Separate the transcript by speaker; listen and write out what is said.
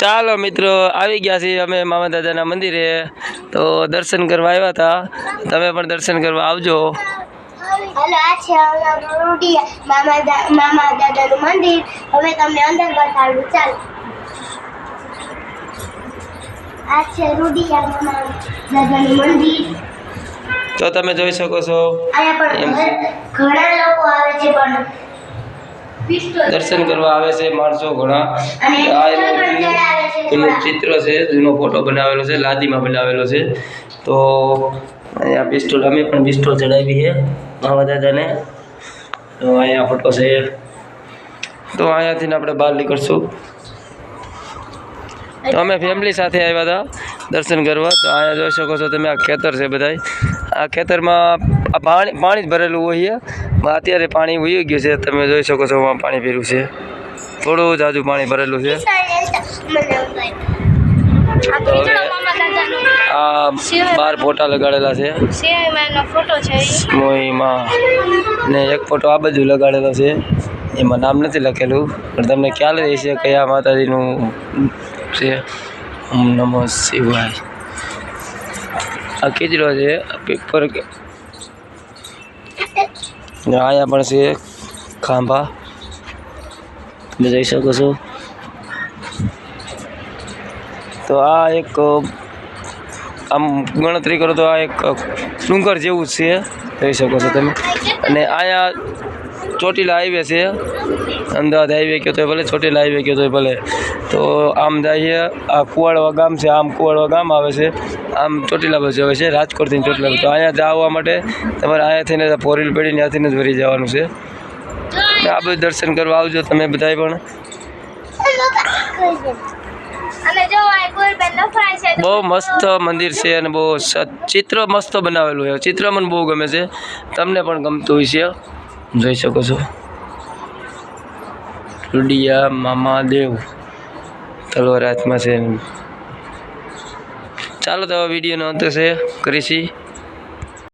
Speaker 1: ચાલો મિત્રો આવી ગયા છીએ અમે મામા દાદાના મંદિરે. તો દર્શન કરવા આવ્યા હતા. તમે પણ દર્શન કરવા આવજો.
Speaker 2: હાલો આ છે મામા મામા દાદાનું મંદિર. હવે તમને અંદર બતાડું ચાલો. આ છે રૂડિયા મામા દાદાનું મંદિર.
Speaker 1: તો તમે જોઈ શકો છો.
Speaker 2: અહીંયા પણ ઘણા લોકો આવે છે પણ
Speaker 1: દર્શન કરવા આવે છે માણસો ઘણા. આ એનું. ચિત્ર છે જૂનો ફોટો બનાવેલો છે લાદીમાં બનાવેલો છે. તો અહીંયા પિસ્ટોલ અમે પણ પિસ્ટોલ ચડાવી છે મામા દાદાને. તો અહીંયા ફોટો છે. તો અહીંયાથી આપણે બહાર નીકળશું. તો અમે ફેમિલી સાથે આવ્યા હતા. દર્શન કરવા. તો અહીંયા જોઈ શકો છો તમે, આ ખેતર છે બધાય. આ ખેતરમાં આ પાણી પાણી જ ભરેલું હોય અત્યારે પાણી ઉઈ ગયું છે. તમે જોઈ શકો છો આમાં પાણી પીરું છે. થોડું જાજુ પાણી ભરેલું છે.
Speaker 3: આ
Speaker 1: બાર ફોટા લગાડેલા છે. મોહીમાં ને એક ફોટો આ બાજુ લગાડેલો છે. એમાં નામ નથી લખેલું. પણ તમને ખ્યાલ રહેશે કયા માતાજીનું છે. ઓમ નમો શિવાય. આ ખીજડો છે પેપર ને પણ છે ખાંભા. તમે જઈ શકો છો. તો આ એક, આમ ગણતરી કરો તો આ એક ડુંગર જેવું છે. જોઈ શકો છો તમે. અને અહીંયા ચોટીલા હાઈવે છે. અમદાવાદ હાઈવે કહો તો ભલે ચોટીલા હાઈવે કહો તો ભલે. તો આમ જઈએ આ કુવાડવા ગામ છે આમ કુવાડવા ગામ આવે છે. આમ ચોટીલા બસ આવે છે રાજકોટથી ચોટીલા. તો અહીંયા જવા માટે તમારે અહીંયાથી ફોર વ્હીલ પેઢી ત્યાંથી જ વરી જવાનું છે. આ બધું દર્શન કરવા આવજો તમે બધાય પણ. બહુ મસ્ત મંદિર છે અને બહુ ચિત્ર મસ્ત બનાવેલું છે. ચિત્ર મને બહુ ગમે છે. તમને પણ ગમતું હોય છે જોઈ શકો છો. ટુડિયા મામાદેવ તલવાર હાથમાં છે. ચાલો તો વિડીયોનો અંત છે. કરીશી.